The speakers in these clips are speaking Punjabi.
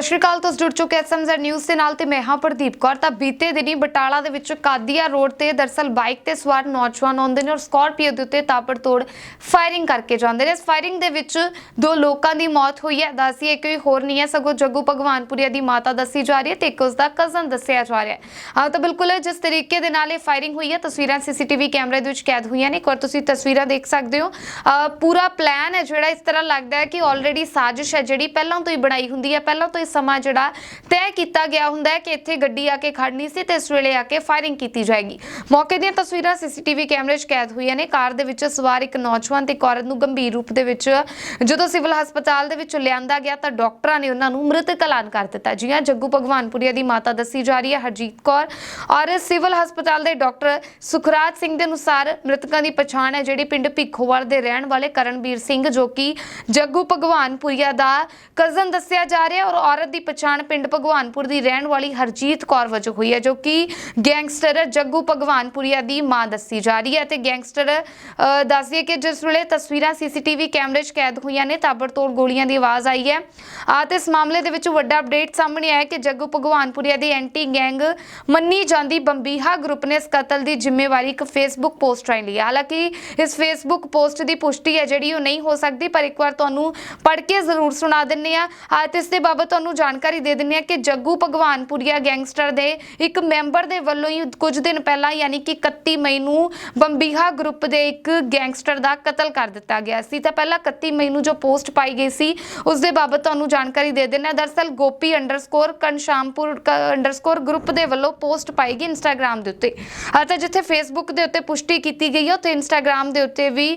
ਸਤਿ ਸ਼੍ਰੀ ਅਕਾਲ, ਤੁਸੀਂ ਜੁੜ ਚੁੱਕੇ ਐਸਐਮਜ਼ੈਡ ਨਿਊਜ਼ ਦੇ ਨਾਲ ਤੇ ਮੈਂ ਹਾਂ ਪ੍ਰਦੀਪ ਕੌਰ। ਤਾਂ ਬੀਤੇ ਦਿਨੀ ਬਟਾਲਾ ਦੇ ਵਿੱਚ ਕਾਦੀਆ ਰੋਡ ਤੇ ਦਰਸਲ ਬਾਈਕ ਤੇ ਸਵਾਰ ਨੌਜਵਾਨ ਆਉਂਦੇ ਨੇ ਔਰ ਸਕਾਰਪੀਓ ਦੇ ਉੱਤੇ ਤਾਬੜਤੋੜ ਫਾਇਰਿੰਗ ਕਰਕੇ ਜਾਂਦੇ ਨੇ। ਇਸ ਫਾਇਰਿੰਗ ਦੇ ਵਿੱਚ ਦੋ ਲੋਕਾਂ ਦੀ ਮੌਤ ਹੋਈ ਹੈ। ਦੱਸੀਏ ਕੋਈ ਹੋਰ ਨਹੀਂ ਹੈ। ਸਗੋਂ ਜੱਗੂ ਭਗਵਾਨਪੁਰੀਆ ਦੀ ਮਾਤਾ ਦੱਸੀ ਜਾ ਰਹੀ ਹੈ ਤੇ ਇੱਕ ਉਸ ਦਾ ਕਜ਼ਨ ਦੱਸਿਆ ਜਾ ਰਿਹਾ ਹੈ। ਹਾਂ ਤਾਂ ਬਿਲਕੁਲ ਜਿਸ ਤਰੀਕੇ ਦੇ ਨਾਲ ਇਹ ਫਾਇਰਿੰਗ ਹੋਈ ਹੈ, ਤਸਵੀਰਾਂ ਸੀਸੀਟੀਵੀ ਕੈਮਰੇ ਦੇ ਵਿੱਚ ਕੈਦ ਹੋਈਆਂ ਨੇ। ਇੱਕ ਔਰ ਤੁਸੀਂ ਤਸਵੀਰਾਂ ਦੇਖ ਸਕਦੇ ਹੋ। ਅਹ ਪੂਰਾ ਪਲਾਨ ਹੈ ਜਿਹੜਾ ਇਸ ਤਰ੍ਹਾਂ ਲੱਗਦਾ ਹੈ ਕਿ ਆਲਰੇਡੀ ਸਾਜ਼ਿਸ਼ ਹੈ ਜਿਹੜੀ ਪਹਿਲਾਂ ਤੋਂ ਹੀ ਬਣਾਈ ਹੁੰਦੀ ਹੈ। ਪਹਿਲਾਂ ਤੋਂ ਸਮਾਂ ਜਿਹੜਾ ਤੈਅ ਕੀਤਾ ਗਿਆ ਹੁੰਦਾ ਹੈ ਕਿ ਇੱਥੇ ਗੱਡੀ ਆ ਕੇ ਖੜਨੀ ਸੀ ਤੇ ਇਸ ਵੇਲੇ ਆ ਕੇ ਫਾਇਰਿੰਗ ਕੀਤੀ ਜਾਏਗੀ। ਮੌਕੇ ਦੀਆਂ ਤਸਵੀਰਾਂ ਸੀਸੀਟੀਵੀ ਕੈਮਰੇ 'ਚ ਕੈਦ ਹੋਈਆਂ ਨੇ। ਕਾਰ ਦੇ ਵਿੱਚ ਸਵਾਰ ਇੱਕ ਨੌਜਵਾਨ ਤੇ ਇੱਕ ਔਰਤ ਨੂੰ ਗੰਭੀਰ ਰੂਪ ਦੇ ਵਿੱਚ ਜਦੋਂ ਸਿਵਲ ਹਸਪਤਾਲ ਦੇ ਵਿੱਚ ਲਿਆਂਦਾ ਗਿਆ ਤਾਂ ਡਾਕਟਰਾਂ ਨੇ ਉਹਨਾਂ ਨੂੰ ਮ੍ਰਿਤਕ ਐਲਾਨ ਕਰ ਦਿੱਤਾ। ਜੀ ਹਾਂ, ਜੱਗੂ ਭਗਵਾਨਪੁਰੀਆ ਦੀ ਮਾਤਾ ਦੱਸੀ ਜਾ ਰਹੀ ਹੈ, ਹਰਜੀਤ ਕੌਰ। ਔਰ ਸਿਵਲ ਹਸਪਤਾਲ ਦੇ ਡਾਕਟਰ ਸੁਖਰਾਜ ਸਿੰਘ ਦੇ ਅਨੁਸਾਰ ਮ੍ਰਿਤਕਾਂ ਦੀ ਪਛਾਣ ਹੈ ਜਿਹੜੀ ਪਿੰਡ ਭਿੱਖੋਵਾਲ ਦੇ ਰਹਿਣ ਵਾਲੇ ਕਰਨਵੀਰ ਸਿੰਘ, ਜੋ ਕਿ ਜੱਗੂ ਭਗਵਾਨਪੁਰੀਆ ਦਾ ਕਜ਼ਨ ਦੱਸਿਆ ਜਾ ਰਿਹਾ ਔਰ ਔਰਤ ਦੀ ਪਛਾਣ ਪਿੰਡ ਭਗਵਾਨਪੁਰ ਦੀ ਰਹਿਣ ਵਾਲੀ ਹਰਜੀਤ ਕੌਰ ਵਜੋਂ ਹੋਈ ਹੈ ਜੋ ਕਿ ਗੈਂਗਸਟਰ ਜੱਗੂ ਭਗਵਾਨਪੁਰੀਆ ਦੀ ਮਾਂ ਦੱਸੀ ਜਾ ਰਹੀ ਹੈ। ਤੇ ਗੈਂਗਸਟਰ ਅ, ਦੱਸਦੀਏ ਕਿ ਜਿਸ ਵੇਲੇ ਤਸਵੀਰਾਂ ਸੀਸੀਟੀਵੀ ਕੈਮਰੇ 'ਚ ਕੈਦ ਹੋਈਆਂ ਨੇ ਤਾਬੜਤੋੜ ਗੋਲੀਆਂ ਦੀ ਆਵਾਜ਼ ਆਈ ਹੈ। ਆ ਤੇ ਇਸ ਮਾਮਲੇ ਦੇ ਵਿੱਚ ਵੱਡਾ ਅਪਡੇਟ ਸਾਹਮਣੇ ਆਇਆ ਕਿ ਜੱਗੂ ਭਗਵਾਨਪੁਰੀਆ ਦੀ ਐਂਟੀ ਗੈਂਗ ਮੰਨੀ ਜਾਂਦੀ ਬੰਬੀਹਾ ਗਰੁੱਪ ਨੇ ਇਸ ਕਤਲ ਦੀ ਜ਼ਿੰਮੇਵਾਰੀ ਇੱਕ ਫੇਸਬੁੱਕ ਪੋਸਟ ਰਾਹੀਂ ਲਈ ਹੈ। ਹਾਲਾਂਕਿ ਇਸ ਫੇਸਬੁੱਕ ਪੋਸਟ ਦੀ ਪੁਸ਼ਟੀ ਹੈ ਜਿਹੜੀ ਉਹ ਨਹੀਂ ਹੋ ਸਕਦੀ ਪਰ ਇੱਕ ਵਾਰ ਤੁਹਾਨੂੰ ਪੜ੍ਹ ਕੇ ਜ਼ਰੂਰ ਸੁਣਾ ਦਿੰਨੇ ਆ ਆ ਤੇ ਇਸ ਦੇ ਬਾਬਤ ਤੁਹਾਨੂੰ ਜਾਣਕਾਰੀ ਦੇ ਦਿੰਨੇ ਆ ਕਿ ਜੱਗੂ ਭਗਵਾਨਪੁਰੀਆ ਗੈਂਗਸਟਰ ਦੇ ਇੱਕ ਮੈਂਬਰ ਦੇ ਵੱਲੋਂ ਹੀ ਕੁਝ ਦਿਨ ਪਹਿਲਾਂ ਯਾਨੀ ਕਿ 31 ਮਈ ਨੂੰ ਬੰਬੀਹਾ ਗਰੁੱਪ ਦੇ ਇੱਕ ਗੈਂਗਸਟਰ ਦਾ ਕਤਲ ਕਰ ਦਿੱਤਾ ਗਿਆ ਸੀ। ਤਾਂ ਪਹਿਲਾਂ 31 ਮਈ ਨੂੰ ਜੋ ਪੋਸਟ ਪਾਈ ਗਈ ਸੀ, ਉਸ ਦੇ ਬਾਬਤ ਤੁਹਾਨੂੰ ਜਾਣਕਾਰੀ ਦੇ ਦਿੰਨਾ ਦਰਸਲ Gopi underscore Kanshampur underscore group ਦੇ ਵੱਲੋਂ ਪੋਸਟ ਪਾਈ ਗਈ ਇੰਸਟਾਗ੍ਰam ਦੇ ਉੱਤੇ। ਅਤੇ ਜਿੱਥੇ ਫੇਸਬੁੱਕ ਦੇ ਉੱਤੇ ਪੁਸ਼ਟੀ ਕੀਤੀ ਗਈ ਹੈ, ਉੱਥੇ ਇੰਸਟਾਗ੍ਰam ਦੇ ਉੱਤੇ ਵੀ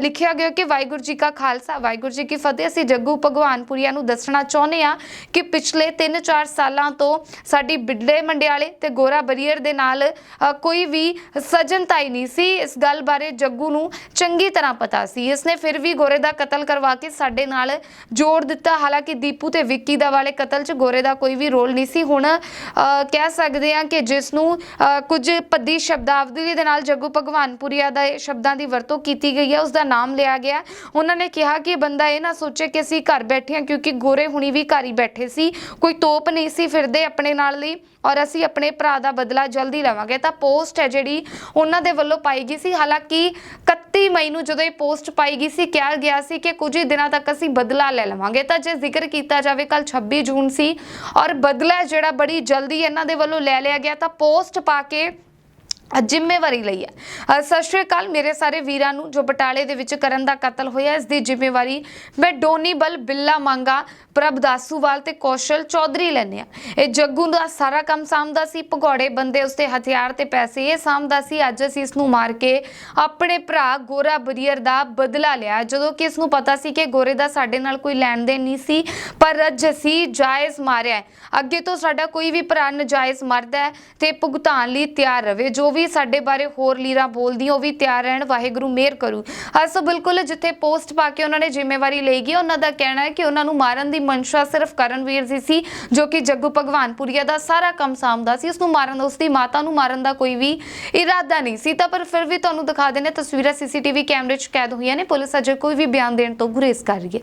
ਲਿਖਿਆ ਗਿਆ ਕਿ ਵਾਹਿਗੁਰੂ ਜੀ ਕਾ ਖਾਲਸਾ, ਵਾਹਿਗੁਰੂ ਜੀ ਕੀ ਫਤਿਹ। ਅਸੀਂ ਜੱਗੂ ਭਗਵਾਨਪੁਰੀਆ ਨੂੰ ਦੱਸਣਾ ਚਾਹੁੰਦੇ ਆ ਕਿ ਪਿਛਲੇ 3-4 ਸਾਲਾਂ ਤੋਂ ਸਾਡੀ ਬਿੱਲੇ ਮੰਡਿਆਲੇ ਤੇ ਗੋਰਾ ਬਰੀਅਰ ਦੇ ਨਾਲ ਕੋਈ ਵੀ ਸਜਨਤਾਈ ਨਹੀਂ ਸੀ। ਇਸ ਗੱਲ ਬਾਰੇ ਜੱਗੂ ਨੂੰ ਚੰਗੀ ਤਰ੍ਹਾਂ ਪਤਾ ਸੀ। ਇਸਨੇ ਫਿਰ ਵੀ ਗੋਰੇ ਦਾ ਕਤਲ ਕਰਵਾ ਕੇ ਸਾਡੇ ਨਾਲ ਜੋੜ ਦਿੱਤਾ। ਹਾਲਾਂਕਿ ਦੀਪੂ ਤੇ ਵਿੱਕੀ ਦਾ ਵਾਲੇ ਕਤਲ 'ਚ ਗੋਰੇ ਦਾ ਕੋਈ ਵੀ ਰੋਲ ਨਹੀਂ ਸੀ। ਹੁਣ ਅ, ਕਹਿ ਸਕਦੇ ਹਾਂ ਕਿ ਜਿਸ ਨੂੰ ਅ, ਕੁਝ ਪੱਦੀ ਸ਼ਬਦਾਵਲੀ ਦੇ ਨਾਲ ਜੱਗੂ ਭਗਵਾਨਪੁਰੀਆ ਦਾ ਇਹ ਸ਼ਬਦਾਂ ਦੀ ਵਰਤੋਂ ਕੀਤੀ ਗਈ ਹੈ ਉਸ ਦਾ ਨਾਮ ਲਿਆ ਗਿਆ। ਉਹਨਾਂ ਨੇ ਕਿਹਾ ਕਿ ਬੰਦਾ ਇਹ ਨਾ ਸੋਚੇ ਕਿ ਅਸੀਂ ਘਰ ਬੈਠੇ ਹਾਂ ਕਿਉਂਕਿ ਗੋਰੇ ਹੁਣੀ ਵੀ ਘਰ ਹੀ ਬੈਠੇ ਸੀ, ਕੋਈ ਤੋਪ ਨਹੀਂ ਸੀ ਫਿਰਦੇ ਆਪਣੇ ਨਾਲ ਲਈ ਔਰ ਅਸੀਂ ਆਪਣੇ ਭਰਾ ਦਾ ਬਦਲਾ ਜਲਦੀ ਲਵਾਂਗੇ। ਤਾਂ ਪੋਸਟ ਹੈ ਜਿਹੜੀ ਉਹਨਾਂ ਦੇ ਵੱਲੋਂ ਪਾਈ ਗਈ ਸੀ। ਹਾਲਾਂਕਿ 31 ਮਈ ਨੂੰ ਜਦੋਂ ਇਹ ਪੋਸਟ ਪਾਈ ਗਈ ਸੀ, ਕਿਹਾ ਗਿਆ ਸੀ ਕਿ ਕੁਝ ਹੀ ਦਿਨਾਂ ਤੱਕ ਅਸੀਂ ਬਦਲਾ ਲੈ ਲਵਾਂਗੇ। ਤਾਂ ਜੇ ਜ਼ਿਕਰ ਕੀਤਾ ਜਾਵੇ ਕੱਲ 26 ਜੂਨ ਸੀ ਔਰ ਬਦਲਾ ਜਿਹੜਾ ਬੜੀ ਜਲਦੀ ਇਹਨਾਂ ਦੇ ਵੱਲੋਂ ਲੈ ਲਿਆ ਗਿਆ, ਤਾਂ ਪੋਸਟ ਪਾ ਕੇ ਜ਼ਿੰਮੇਵਾਰੀ ਲਈ ਹੈ। ਸਤਿ ਸ਼੍ਰੀ ਅਕਾਲ, ਮੇਰੇ ਸਾਰੇ ਵੀਰਾਂ ਨੂੰ ਜੋ ਬਟਾਲੇ ਦੇ ਵਿੱਚ ਕਰਨ ਦਾ ਕਤਲ ਹੋਇਆ, ਇਸ ਦੀ ਜ਼ਿੰਮੇਵਾਰੀ ਮੈਂ ਡੋਨੀ ਬਲ, ਬਿੱਲਾ ਮੰਗਾ, ਪ੍ਰਭ ਦਾਸੂਵਾਲ ਤੇ ਕੌਸ਼ਲ ਚੌਧਰੀ ਲੈਨੇ ਆ ਇਹ ਜੱਗੂ ਦਾ ਸਾਰਾ ਕੰਮ ਸਾਂਭਦਾ ਸੀ, ਭਗੌੜੇ ਬੰਦੇ ਉਸਤੇ ਹਥਿਆਰ ਤੇ ਪੈਸੇ ਇਹ ਸਾਂਭਦਾ ਸੀ। ਅੱਜ ਅਸੀਂ ਇਸ ਨੂੰ ਮਾਰ ਕੇ ਆਪਣੇ ਭਰਾ ਗੋਰਾ ਬਰੀਅਰ ਦਾ ਬਦਲਾ ਲਿਆ। ਜਦੋਂ ਕਿ ਇਸ ਨੂੰ ਪਤਾ ਸੀ ਕਿ ਗੋਰੇ ਦਾ ਸਾਡੇ ਨਾਲ ਕੋਈ ਲੈਣ ਦੇਣ ਨਹੀਂ ਸੀ, ਪਰ ਅੱਜ ਅਸੀਂ ਜਾਇਜ਼ ਮਾਰਿਆ ਅੱਗੇ ਤੋਂ ਸਾਡਾ ਕੋਈ ਵੀ ਭਰਾ ਨਜਾਇਜ਼ ਮਰਦਾ ਹੈ ਤੇ ਭੁਗਤਾਨ ਲਈ ਤਿਆਰ ਰਵੇ। ਜੋ ਵੀ ਸਾਡੇ ਬਾਰੇ ਹੋਰ ਲੀਰਾਂ ਬੋਲਦੀ, ਉਹ ਵੀ ਤਿਆਰ ਰਹਿਣ, ਵਾਹਿਗੁਰੂ ਮਿਹਰ ਕਰੂ। ਅਸੋ ਬਿਲਕੁਲ ਜਿੱਥੇ ਪੋਸਟ ਪਾ ਕੇ ਉਹਨਾਂ ਨੇ ਜ਼ਿੰਮੇਵਾਰੀ ਲਈ ਗਈ, ਉਹਨਾਂ ਦਾ ਕਹਿਣਾ ਹੈ ਕਿ ਉਹਨਾਂ ਨੂੰ ਮਾਰਨ ਦੀ ਮਨਸ਼ਾ ਸਿਰਫ ਕਰਨਵੀਰ ਜੀ ਸੀ, ਜੋ ਕਿ ਜੱਗੂ ਭਗਵਾਨਪੁਰੀਆ ਦਾ ਸਾਰਾ ਕੰਮ ਸਾਂਭਦਾ ਸੀ। ਉਸ ਨੂੰ ਮਾਰਨ ਦਾ ਉਸ ਦੀ ਮਾਤਾ ਨੂੰ ਮਾਰਨ ਦਾ ਕੋਈ ਵੀ ਇਰਾਦਾ ਨਹੀਂ ਸੀ। ਤਾਂ ਪਰ ਫਿਰ ਵੀ ਤੁਹਾਨੂੰ ਦਿਖਾ ਦਿੰਦੇ ਤਸਵੀਰਾਂ ਸੀਸੀਟੀਵੀ ਕੈਮਰੇ 'ਚ ਕੈਦ ਹੋਈਆਂ ਨੇ। ਪੁਲਿਸ ਅਜੇ ਕੋਈ ਵੀ ਬਿਆਨ ਦੇਣ ਤੋਂ ਗੁਰੇਜ਼ ਕਰ ਰਹੀ ਹੈ।